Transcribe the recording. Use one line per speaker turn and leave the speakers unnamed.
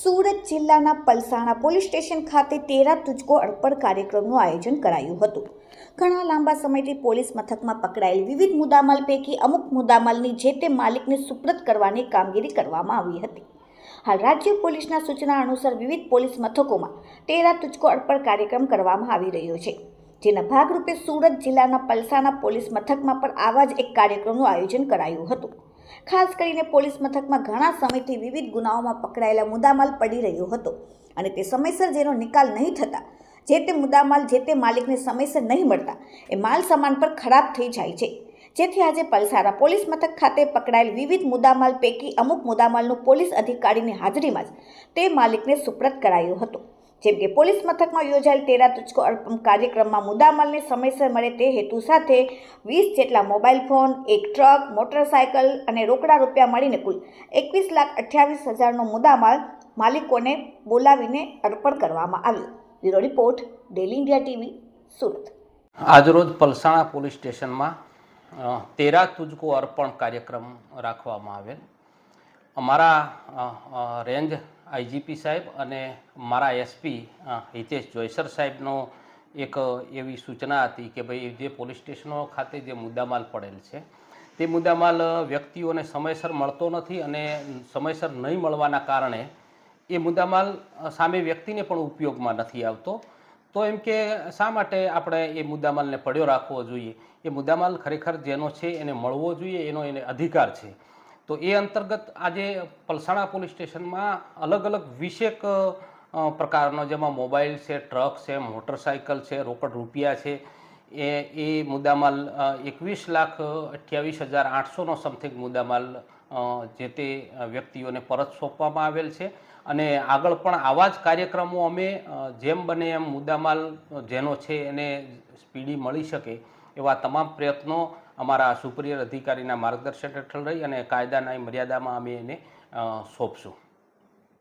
સુરત જિલ્લાના Palsana police station ખાતે તેરા તુજકો અર્પણ કાર્યક્રમનું આયોજન કરાયું હતું. ઘણા લાંબા સમયથી પોલીસ મથકમાં પકડાયેલ વિવિધ મુદ્દામાલ પૈકી અમુક મુદ્દામાલની જે તે માલિકને સુપ્રત કરવાની કામગીરી કરવામાં આવી હતી. હાલ રાજ્ય પોલીસના સૂચના અનુસાર વિવિધ પોલીસ મથકોમાં તેરા તુજકો અર્પણ કાર્યક્રમ કરવામાં આવી રહ્યો છે. જેના ભાગરૂપે સુરત જિલ્લાના પલસાણા પોલીસ મથકમાં પણ આવા જ એક કાર્યક્રમનું આયોજન કરાયું હતું. ખાસ કરીને પોલીસ મથકમાં ઘણા સમયથી વિવિધ ગુનાઓમાં પકડાયેલા મુદ્દામાલ પડી રહ્યો હતો અને તે સમયસર જેનો નિકાલ નહીં થતા, જે તે મુદ્દામાલ, જે તે માલિકને સમયસર નહીં મળતા, એ માલ સામાન પર ખરાબ થઈ જાય છે. જેથી આજે પલસારા પોલીસ મથક ખાતે પકડાયેલ વિવિધ મુદ્દામાલ પૈકી અમુક મુદ્દામાલનું પોલીસ અધિકારીની હાજરીમાં જ તે માલિકને સુપ્રત કરાયો હતો. જેમ કે પોલીસ મથકમાં યોજાયેલ તેરા તુચકો અર્પણ કાર્યક્રમમાં મુદ્દામલને સમયસર મળે તે હેતુ સાથે વીસ જેટલા મોબાઈલ ફોન, એક ટ્રક, મોટરસાયકલ અને રોકડા રૂપિયા મળીને કુલ એકવીસ લાખ અઠ્યાવીસ હજારનો મુદ્દામાલ માલિકોને બોલાવીને અર્પણ કરવામાં આવ્યો. Bureau report, daily India TV, Surat.
આજરોજ પલસાણા પોલીસ સ્ટેશનમાં તેરા તુજકો અર્પણ કાર્યક્રમ રાખવામાં આવેલ. અમારા રેન્જ આઈજીપી સાહેબ અને મારા એસપી હિતેશ જોયસર સાહેબનો એક એવી સૂચના હતી કે ભાઈ જે પોલીસ સ્ટેશનો ખાતે જે મુદ્દામાલ પડેલ છે, તે મુદ્દામાલ વ્યક્તિઓને સમયસર મળતો નથી અને સમયસર નહીં મળવાના કારણે એ મુદ્દામાલ સામે વ્યક્તિને પણ ઉપયોગમાં નથી આવતો. તો એમ કે શા માટે આપણે એ મુદ્દામાલને પડ્યો રાખવો જોઈએ? એ મુદ્દામાલ ખરેખર જેનો છે એને મળવો જોઈએ, એનો એને અધિકાર છે. તો એ અંતર્ગત આજે પલસાણા પોલીસ સ્ટેશનમાં અલગ અલગ વીસેક પ્રકારનો જેમાં મોબાઈલ છે, ટ્રક છે, મોટરસાયકલ છે, રોકડ રૂપિયા છે, એ એ મુદ્દામાલ એકવીસ લાખ અઠ્યાવીસ હજાર આઠસોનો સમથિંગ મુદ્દામાલ જે તે વ્યક્તિઓને પરત સોંપવામાં આવેલ છે. અને આગળ પણ આવા જ કાર્યક્રમો અમે જેમ બને એમ મુદ્દામાલ, જેનો છે એને સ્પીડી મળી શકે એવા તમામ પ્રયત્નો અમારા સુપ્રિયર અધિકારીના માર્ગદર્શન હેઠળ રહી અને કાયદાના મર્યાદામાં અમે એને સોંપશું.